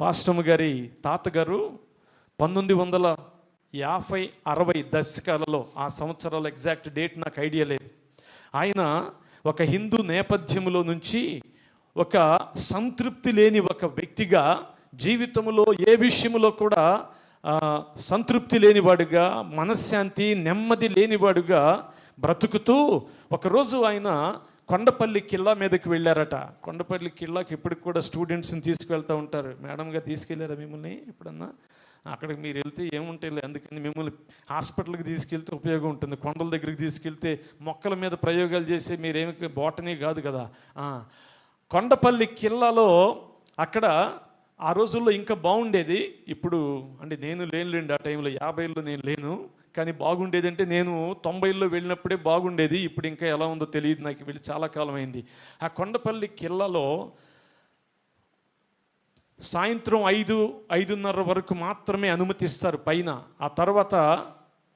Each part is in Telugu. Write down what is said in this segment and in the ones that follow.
పాస్టమ్ గారి తాతగారు పంతొమ్మిది వందల యాభై అరవై దశకాలలో ఆ సంవత్సరాల ఎగ్జాక్ట్ డేట్ నాకు ఐడియా లేదు. ఆయన ఒక హిందూ నేపథ్యంలో నుంచి ఒక సంతృప్తి లేని ఒక వ్యక్తిగా జీవితంలో ఏ విషయంలో కూడా సంతృప్తి లేనివాడుగా మనశ్శాంతి నెమ్మది లేనివాడుగా బ్రతుకుతూ ఒకరోజు ఆయన కొండపల్లి కిల్లా మీదకి వెళ్ళారట. కొండపల్లి కిల్లాకి ఇప్పటికి కూడా స్టూడెంట్స్ని తీసుకువెళ్తూ ఉంటారు. మేడంగా తీసుకెళ్ళారా మిమ్మల్ని ఎప్పుడన్నా? అక్కడికి మీరు వెళ్తే ఏముంటాయి అందుకని మిమ్మల్ని హాస్పిటల్కి తీసుకెళ్తే ఉపయోగం ఉంటుంది. కొండల దగ్గరికి తీసుకెళ్తే మొక్కల మీద ప్రయోగాలు చేసి మీరేమి బోటనీ కాదు కదా. కొండపల్లి కిల్లాలో అక్కడ ఆ రోజుల్లో ఇంకా బాగుండేది. ఇప్పుడు అంటే నేను లేనులేండి ఆ టైంలో యాభైలో నేను లేను. కానీ బాగుండేది అంటే నేను తొంభైలో వెళ్ళినప్పుడే బాగుండేది ఇప్పుడు ఇంకా ఎలా ఉందో తెలియదు నాకు వెళ్ళి చాలా కాలం అయింది ఆ కొండపల్లి కిల్లాలో సాయంత్రం ఐదు ఐదున్నర వరకు మాత్రమే అనుమతిస్తారు పైన. ఆ తర్వాత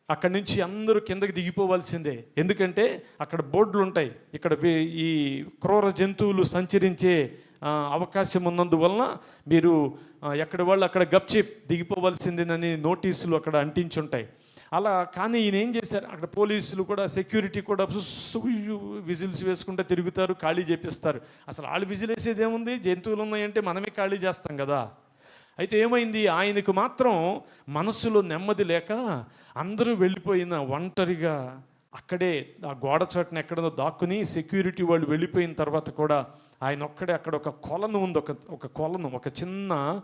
అక్కడి నుంచి అందరూ కిందకి దిగిపోవాల్సిందే. ఎందుకంటే అక్కడ బోర్డులు ఉంటాయి ఇక్కడ ఈ క్రూర జంతువులు సంచరించే అవకాశం ఉన్నందువలన మీరు ఎక్కడ ఎక్కడి వాళ్ళు అక్కడ గప్చిప్ దిగిపోవాల్సిందేనని నోటీసులు అక్కడ అంటించుంటాయి. అలా కానీ ఈయన ఏం చేశారు? అక్కడ పోలీసులు కూడా సెక్యూరిటీ కూడా విజిల్స్ వేసుకుంటే తిరుగుతారు ఖాళీ చేపిస్తారు. అసలు వాళ్ళు విజిల్ వేసేది ఏముంది జంతువులు ఉన్నాయంటే మనమే ఖాళీ చేస్తాం కదా. అయితే ఏమైంది? ఆయనకు మాత్రం మనసులో నెమ్మది లేక అందరూ వెళ్ళిపోయిన ఒంటరిగా అక్కడే ఆ గోడ చాటున ఎక్కడో దాక్కుని సెక్యూరిటీ వాళ్ళు వెళ్ళిపోయిన తర్వాత కూడా ఆయన ఒక్కడే అక్కడ ఒక కొలను ఉంది. ఒక ఒక కొలను ఒక చిన్న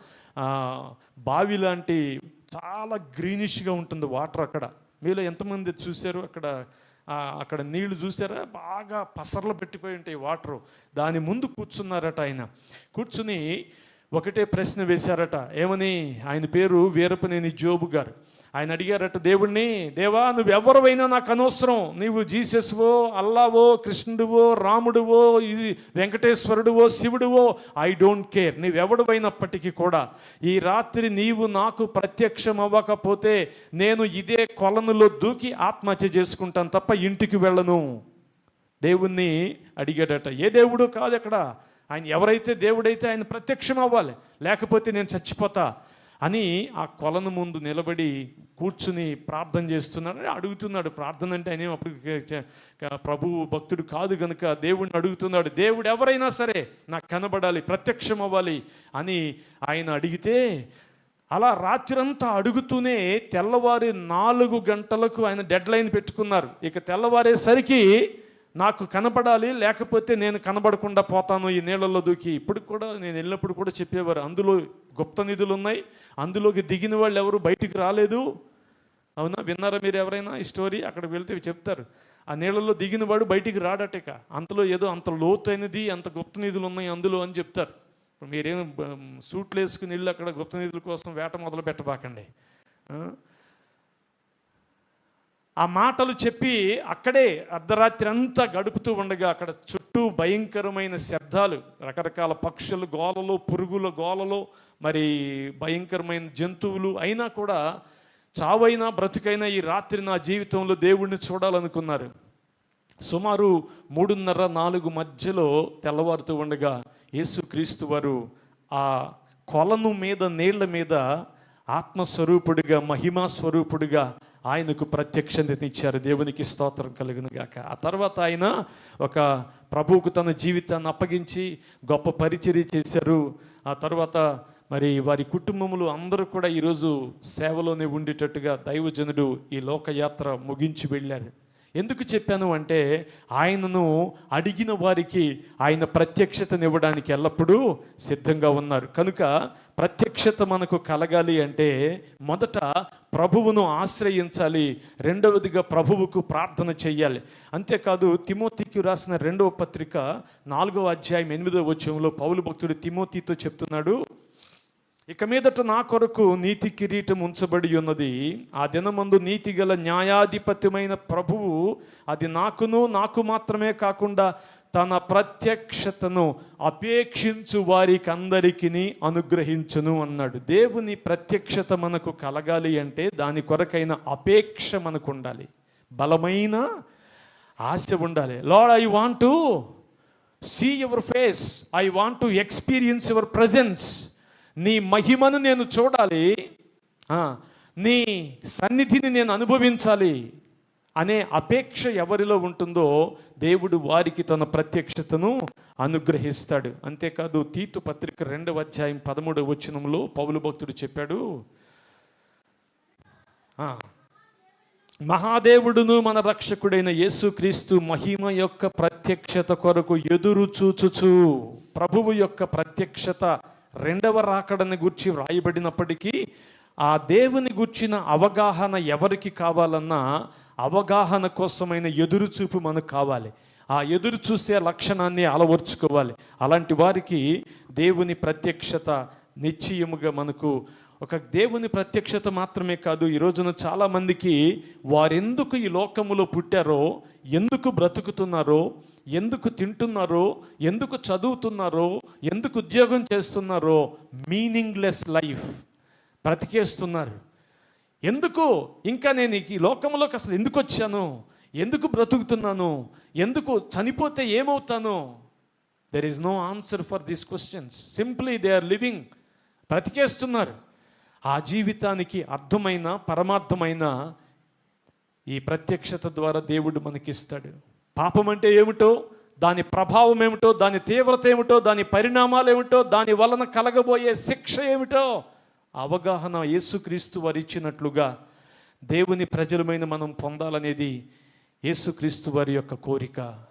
బావి లాంటి చాలా గ్రీనిష్గా ఉంటుంది వాటర్ అక్కడ. మీలో ఎంతమంది చూశారు? అక్కడ అక్కడ నీళ్ళు చూసారా బాగా పసర్లు పెట్టిపోయి ఉంటాయి వాటరు. దాని ముందు కూర్చున్నారట ఆయన. కూర్చుని ఒకటే ప్రశ్న వేశారట. ఏమని? ఆయన పేరు వీరపనేని జోబు గారు. ఆయన అడిగారట దేవుణ్ణి దేవా నువ్వు ఎవరివైనా నాకు అనవసరం. నీవు జీసస్వో అల్లావో కృష్ణుడివో రాముడివో ఇది వెంకటేశ్వరుడివో శివుడివో ఐ డోంట్ కేర్ నీవెవడివైనప్పటికీ కూడా ఈ రాత్రి నీవు నాకు ప్రత్యక్షం అవ్వకపోతే నేను ఇదే కొలనులో దూకి ఆత్మహత్య చేసుకుంటాను తప్ప ఇంటికి వెళ్ళను. దేవుణ్ణి అడిగాడట ఏ దేవుడు కాదు అక్కడ. ఆయన ఎవరైతే దేవుడైతే ఆయన ప్రత్యక్షం అవ్వాలి లేకపోతే నేను చచ్చిపోతా. అని ఆ కొలను ముందు నిలబడి కూర్చుని ప్రార్థన చేస్తున్నాడు. అడుగుతున్నాడు. ప్రార్థన అంటే ఆయన అప్పుడు ప్రభు ప్రభువు భక్తుడు కాదు కనుక దేవుడిని అడుగుతున్నాడు. దేవుడు ఎవరైనా సరే నాకు కనబడాలి ప్రత్యక్షం అవ్వాలి అని ఆయన అడిగితే అలా రాత్రంతా అడుగుతూనే తెల్లవారి నాలుగు గంటలకు ఆయన డెడ్ లైన్ పెట్టుకున్నారు. ఇక తెల్లవారేసరికి నాకు కనపడాలి లేకపోతే నేను కనబడకుండా పోతాను ఈ నీళ్ళల్లో దూకి. ఇప్పుడు కూడా నేను వెళ్ళినప్పుడు కూడా చెప్పేవారు అందులో గుప్త నిధులు ఉన్నాయి అందులోకి దిగిన వాళ్ళు ఎవరు బయటికి రాలేదు. అవునా? విన్నారా మీరు ఎవరైనా ఈ స్టోరీ? అక్కడికి వెళ్తే చెప్తారు. ఆ నీళ్ళల్లో దిగిన వాడు బయటికి రాడటక అంతలో ఏదో అంత లోతైనది అంత గుప్త నిధులు ఉన్నాయి అందులో అని చెప్తారు. మీరేం సూట్లు వేసుకుని వెళ్ళి అక్కడ గుప్త నిధుల కోసం వేట మొదలు పెట్టబాకండి ఆ? మాటలు చెప్పి అక్కడే అర్ధరాత్రి అంతా గడుపుతూ ఉండగా అక్కడ చుట్టూ భయంకరమైన శబ్దాలు రకరకాల పక్షులు గోలలు పురుగుల గోలలు మరి భయంకరమైన జంతువులు అయినా కూడా చావైనా బ్రతుకైనా ఈ రాత్రి నా జీవితంలో దేవుణ్ణి చూడాలనుకున్నారు సుమారు మూడున్నర నాలుగు మధ్యలో తెల్లవారుతూ ఉండగా యేసుక్రీస్తు వారు ఆ కొలను మీద నీళ్ళ మీద ఆత్మస్వరూపుడిగా మహిమా స్వరూపుడిగా ఆయనకు ప్రత్యక్షతనిచ్చారు దేవునికి స్తోత్రం కలుగును గాక. ఆ తర్వాత ఆయన ఒక ప్రభువుకు తన జీవితాన్ని అప్పగించి గొప్ప పరిచర్య చేశారు. ఆ తర్వాత మరి వారి కుటుంబములు అందరూ కూడా ఈరోజు సేవలోనే ఉండేటట్టుగా దైవజనుడు ఈ లోకయాత్ర ముగించి వెళ్ళారు. ఎందుకు చెప్పాను అంటే ఆయనను అడిగిన వారికి ఆయన ప్రత్యక్షతనివ్వడానికి ఎల్లప్పుడూ సిద్ధంగా ఉన్నారు. కనుక ప్రత్యక్షత మనకు కలగాలి అంటే మొదట ప్రభువును ఆశ్రయించాలి. రెండవదిగా ప్రభువుకు ప్రార్థన చేయాలి అంతేకాదు తిమోతికి రాసిన రెండవ పత్రిక నాలుగవ అధ్యాయం ఎనిమిదవ వచ్చంలో పౌలు భక్తుడు తిమోతితో చెప్తున్నాడు ఇక మీదట నా కొరకు నీతి కిరీటం ఉంచబడి ఉన్నది. ఆ దినమందు నీతి గల న్యాయాధిపత్యమైన ప్రభువు అది నాకును నాకు మాత్రమే కాకుండా తన ప్రత్యక్షతను అపేక్షించు వారికి అందరికీ అనుగ్రహించును అన్నాడు. దేవుని ప్రత్యక్షత మనకు కలగాలి అంటే దాని కొరకైన అపేక్ష మనకు ఉండాలి. బలమైన ఆశ ఉండాలి. Lord I want to see your face I want to experience your presence నీ మహిమను నేను చూడాలి. నీ సన్నిధిని నేను అనుభవించాలి అనే అపేక్ష ఎవరిలో ఉంటుందో దేవుడు వారికి తన ప్రత్యక్షతను అనుగ్రహిస్తాడు. అంతేకాదు తీతు పత్రిక రెండవ అధ్యాయం పదమూడవ వచనంలో పౌలు భక్తుడు చెప్పాడు మహాదేవుడును మన రక్షకుడైన యేసుక్రీస్తు మహిమ యొక్క ప్రత్యక్షత కొరకు ఎదురు చూచుచు ప్రభువు యొక్క ప్రత్యక్షత రెండవ రాకడని గుర్చి వ్రాయబడినప్పటికీ ఆ దేవుని గుర్చిన అవగాహన ఎవరికి కావాలన్నా అవగాహన కోసమైన ఎదురుచూపు మనకు కావాలి. ఆ ఎదురు చూసే లక్షణాన్ని అలవర్చుకోవాలి. అలాంటి వారికి దేవుని ప్రత్యక్షత నిశ్చయముగా మనకు ఒక దేవుని ప్రత్యక్షత మాత్రమే కాదు ఈ రోజున చాలామందికి వారెందుకు ఈ లోకములో పుట్టారో ఎందుకు బ్రతుకుతున్నారో ఎందుకు తింటున్నారో ఎందుకు చదువుతున్నారో ఎందుకు ఉద్యోగం చేస్తున్నారో మీనింగ్లెస్ లైఫ్ బ్రతికేస్తున్నారు. ఎందుకు? ఇంకా నేను ఈ లోకంలోకి అసలు ఎందుకు వచ్చాను? ఎందుకు బ్రతుకుతున్నాను? ఎందుకు చనిపోతే ఏమవుతాను? There is no answer for these questions simply they are living బ్రతికేస్తున్నారు. ఆ జీవితానికి అర్థమైన పరమార్థమైన ఈ ప్రత్యక్షత ద్వారా దేవుడు మనకిస్తాడు. పాపం అంటే ఏమిటో దాని ప్రభావం ఏమిటో దాని తీవ్రత ఏమిటో దాని పరిణామాలు ఏమిటో దాని వలన కలగబోయే శిక్ష ఏమిటో అవగాహన యేసుక్రీస్తు వారు ఇచ్చినట్లుగా దేవుని ప్రజలమైన మనం పొందాలనేది యేసుక్రీస్తు వారి యొక్క కోరిక.